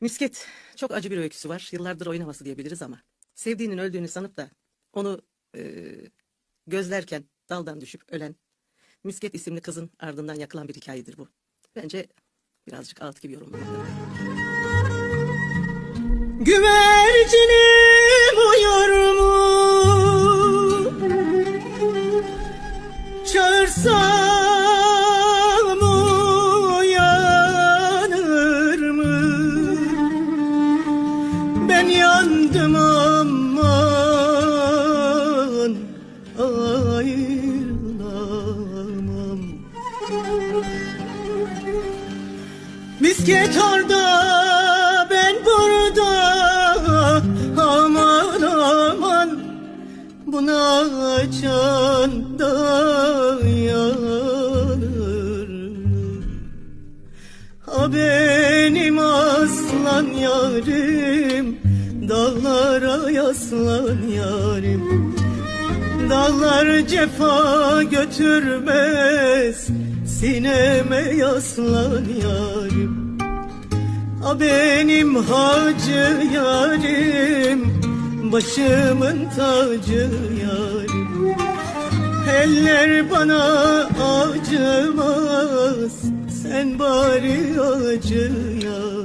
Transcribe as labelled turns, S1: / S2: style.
S1: Misket çok acı bir öyküsü var. Yıllardır oynaması diyebiliriz ama sevdiğinin öldüğünü sanıp da onu e, gözlerken daldan düşüp ölen Misket isimli kızın ardından yakılan bir hikayedir bu. Bence birazcık ağıt gibi yorumlanabilir. Güvercinim uyur mu? Çağırsam Ben yandım aman ayrılamam. Misket orada ben burada. Aman aman buna can dayanır Ha benim aslan yarim Dağlara yaslan yarim. Dağlar cefa götürmez Sineme yaslan yarim. A benim hacı yarim Başımın tacı yarim. Eller bana acımaz Sen bari acı yarim